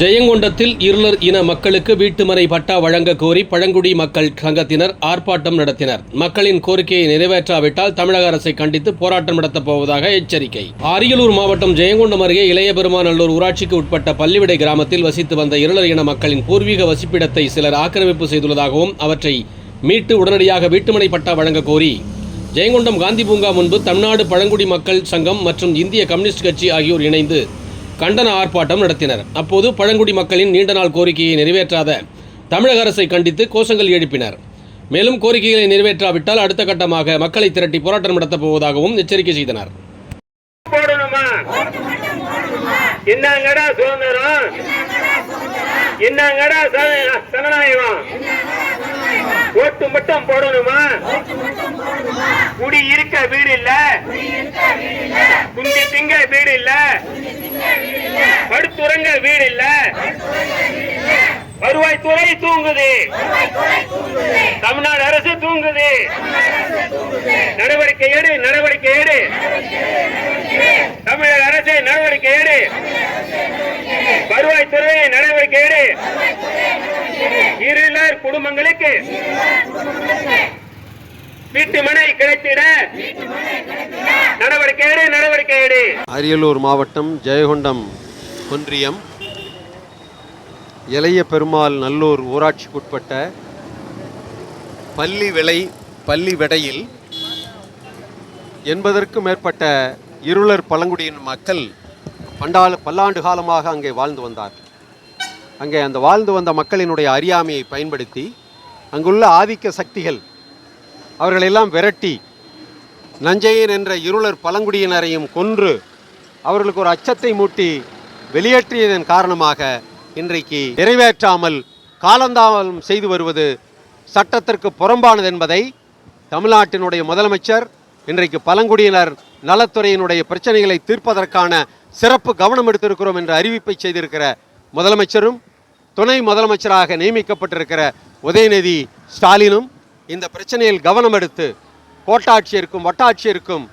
ஜெயங்கொண்டத்தில் இருளர் இன மக்களுக்கு வீட்டுமனை பட்டா வழங்க கோரி பழங்குடி மக்கள் சங்கத்தினர் ஆர்ப்பாட்டம் நடத்தினர். மக்களின் கோரிக்கையை நிறைவேற்றாவிட்டால் தமிழக அரசை கண்டித்து போராட்டம் நடத்தப் போவதாக எச்சரிக்கை. அரியலூர் மாவட்டம் ஜெயங்கொண்டம் அருகே இளைய பெருமாநல்லூர் ஊராட்சிக்கு உட்பட்ட பள்ளிவிடை கிராமத்தில் வசித்து வந்த இருளர் இன மக்களின் பூர்வீக வசிப்பிடத்தை சிலர் ஆக்கிரமிப்பு செய்துள்ளதாகவும் அவற்றை மீட்டு உடனடியாக வீட்டுமனை பட்டா வழங்க கோரி. ஜெயங்கொண்டம் காந்தி பூங்கா முன்பு தமிழ்நாடு பழங்குடி மக்கள் சங்கம் மற்றும் இந்திய கம்யூனிஸ்ட் கட்சி ஆகியோர் இணைந்து கண்டன ஆர்ப்பாட்டம் நடத்தினர். அப்போது பழங்குடி மக்களின் நீண்ட நாள் கோரிக்கையை நிறைவேற்றாத தமிழக அரசை கண்டித்து கோஷங்கள் எழுப்பினர். மேலும் கோரிக்கைகளை நிறைவேற்றாவிட்டால் அடுத்த கட்டமாக மக்களை திரட்டி போராட்டம் நடத்தப் போவதாகவும் எச்சரிக்கை செய்தனர். என்னங்கடா சுதந்திரம்? என்னங்கடா ஓட்டு மட்டும் போடணுமா? குடி இருக்க வீடு இல்ல? குந்தி திங்க வீடு இல்ல? படுத்துறங்க வீடு இல்ல? வருவாய்த்துறை தூங்குது. தமிழ்நாடு அரசு தூங்குது. நடவடிக்கை எடு நடவடிக்கை எடு. தமிழக அரசு நடவடிக்கை எடு. வருவாய்த்துறை நடவடிக்கை எடு. இருளர் குடும்பங்களுக்கு வீட்டு கிடைத்திட நடவடிக்கை எடு நடவடிக்கை எடு. அரியலூர் மாவட்டம் ஜெயகொண்டம். ஒன்றியம் இளைய பெருமாள் நல்லூர் ஊராட்சிக்குட்பட்ட பள்ளி விளை பள்ளி விடையில் எண்பதற்கும் மேற்பட்ட இருளர் பழங்குடியின் மக்கள் பண்டால பல்லாண்டு காலமாக அங்கே வாழ்ந்து வந்தார். அங்கே அந்த வாழ்ந்து வந்த மக்களினுடைய அறியாமையை பயன்படுத்தி அங்குள்ள ஆதிக்க சக்திகள் அவர்களெல்லாம் விரட்டி நஞ்சையன் என்ற இருளர் பழங்குடியினரையும் கொன்று அவர்களுக்கு ஒரு அச்சத்தை மூட்டி வெளியேற்றியதன் காரணமாக இன்றைக்கு நிறைவேற்றாமல் காலந்தாமதம் செய்து வருவது சட்டத்திற்கு புறம்பானது என்பதை தமிழ்நாட்டினுடைய முதலமைச்சர் இன்றைக்கு பழங்குடியினர் நலத்துறையினுடைய பிரச்சனைகளை தீர்ப்பதற்கான சிறப்பு கவனம் எடுத்திருக்கிறோம் என்ற அறிவிப்பை செய்திருக்கிற முதலமைச்சரும் துணை முதலமைச்சராக நியமிக்கப்பட்டிருக்கிற உதயநிதி ஸ்டாலினும் இந்த பிரச்சனையில் கவனம் எடுத்து கோட்டாட்சியருக்கும் வட்டாட்சியருக்கும்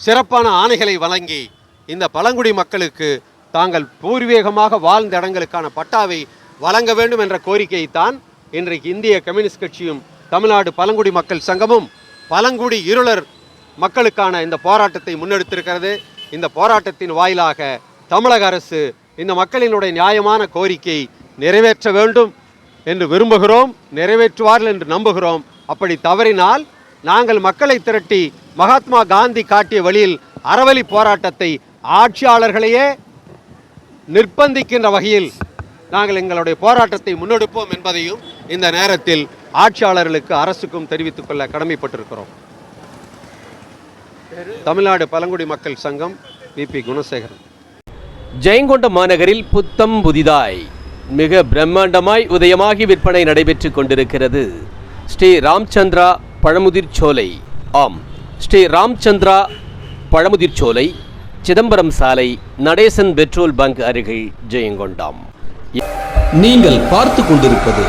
சிறப்பான ஆணைகளை வழங்கி இந்த பழங்குடி மக்களுக்கு தாங்கள் பூர்வீகமாக வாழ்ந்த இடங்களுக்கான பட்டாவை வழங்க வேண்டும் என்ற கோரிக்கையைத்தான் இன்றைக்கு இந்திய கம்யூனிஸ்ட் கட்சியும் தமிழ்நாடு பழங்குடி மக்கள் சங்கமும் பழங்குடி இருளர் மக்களுக்கான இந்த போராட்டத்தை முன்னெடுத்திருக்கிறது. இந்த போராட்டத்தின் வாயிலாக தமிழக அரசு இந்த மக்களினுடைய நியாயமான கோரிக்கை நிறைவேற்ற வேண்டும் என்று விரும்புகிறோம் நிறைவேற்றுவார்கள் என்று நம்புகிறோம். அப்படி தவறினால் நாங்கள் மக்களை திரட்டி மகாத்மா காந்தி காட்டிய வழியில் அறவழி போராட்டத்தை ஆட்சியாளர்களையே நிர்பந்திக்கின்ற வகையில் நாங்கள் எங்களுடைய போராட்டத்தை முன்னெடுப்போம் என்பதையும் இந்த நேரத்தில் ஆட்சியாளர்களுக்கு அரசுக்கும் தெரிவித்துக் கொள்ள கடமைப்பட்டிருக்கிறோம். தமிழ்நாடு பழங்குடி மக்கள் சங்கம் விபி குணசேகரன். ஜெயங்கொண்ட மாநகரில் புத்தம் புதிதாய். மிக பிரம்மாண்டமாய் உதயமாகி விற்பனை நடைபெற்றுக் கொண்டிருக்கிறது. ஸ்ரீ ராம்சந்திரா பழமுதிர் சோலை ஆம் ஸ்ரீ ராம்சந்திரா பழமுதிர் சோலை சிதம்பரம் சாலை நடேசன் பெட்ரோல் பங்க் அருகில் ஜெயங்கொண்டாம். நீங்கள் பார்த்து கொண்டிருப்பது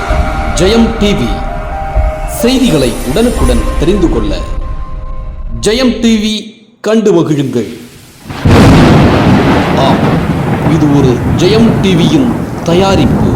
ஜெயம் டிவி. செய்திகளை உடனுக்குடன் தெரிந்து கொள்ள ஜெயம் டிவி கண்டு மகிழுங்கள். ஆம் இது ஒரு ஜெயம் டிவியின் தயாரிப்பு.